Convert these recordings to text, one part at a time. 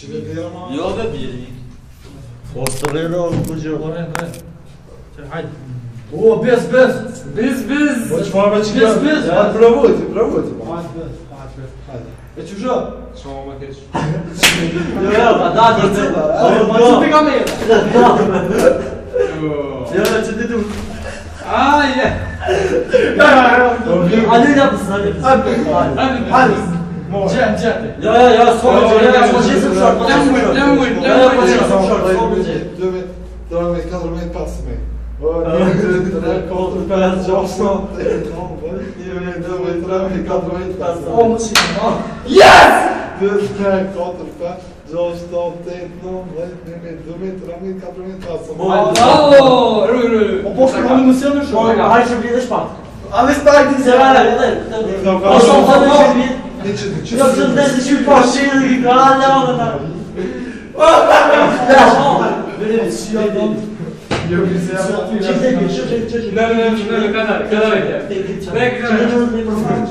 İçinde değil ama. Yok be bir. Ortalığı da oldu hocam. Oraya oraya. Haydi. О, без, без! Biz biz. Очень мама чекает. Без, без! А, Пробуйте, пробуйте. Мать, без, мать, без. Hadi. Это чужо! Şoma geç. Yok yok daha kötü. Мать, ты ко мне! Ya ben dedim. Ay ya. Hadi yapsın hadi. Hadi. Hadi. Cem, Cem. Ja, ja, ja, schowaj się, ja, ja, schowaj się, demuj, demuj, demuj, demuj. Devam et, kadromu et, pas mı? Koltuklar, Johnson, devam et, devam et, kadromu et, pas mı? Onun için, Yes! Döner, koltuklar, Johnson, Tenton, devam et, devam et, kadromu et, pas mı? Bravo! O boşluk onu nasıl yanıyor şu an? Her şey bir ilişki var. Abi, star gidiyor. Severler, ya geçirdikçe... Yok yok ben şimdi başlayayım. Hala o kadar. Böyle bir siyah Yok bize yapmadı. Çekte geçir. Ne ne ne kadar kadar ya. Ne kadar.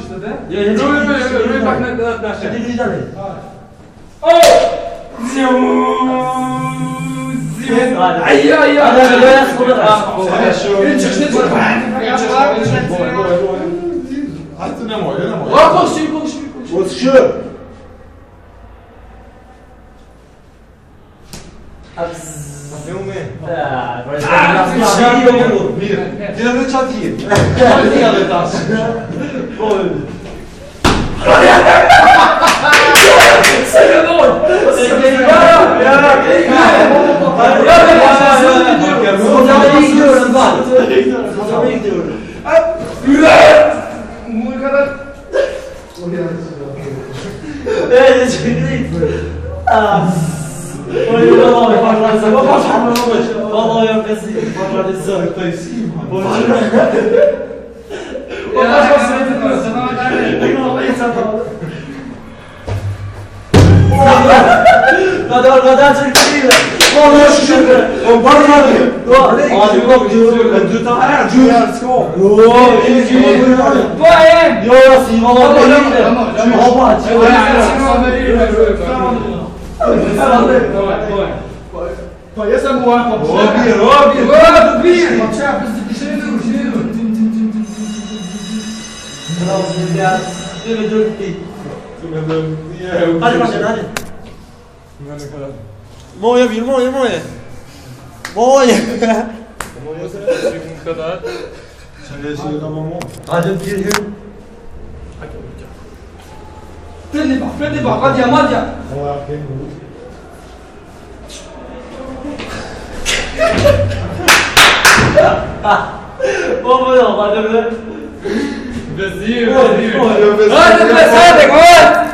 İşte de. Ya yürü yürü yürü bak ne kadar da şey. Gidiş de. Oh! Ziyamu! Ay ay ay. Çıkışta çıkışta. Artı ne moya ne moya. Bak bak şimdi. What's sure? Meu mesmo. Ah, vai ser um Mir. Tira da chatinha. Olha a letra. Senhor! Senhor! É, gente, Ah, olha o nome, faz lá, vou passar meu nome. Olha o que assim, faz lá, dizer. Está em cima. Pois. Vou passar o centro, você não vai dar. Não vai ser todo. Não dá, não dá, tranquila. Pa jesam u ovako. Robi, robi, robi. Pa čak, bez ti ženu, ženu. Tim, tim, tim, tim. Bravo, zemljac. Ime drugi. Ime drugi. Hajde, hajde, hajde. Ne, ne, hajde. 뭐야 일본어 일본어 뭐야 지금 kadar. Hadi gireyim. Prendi bak, prendi bak. Hadi yam, hadi yam. Oğlum ya, hadi be. Beziyim, beziyim. Hadi be, hadi be.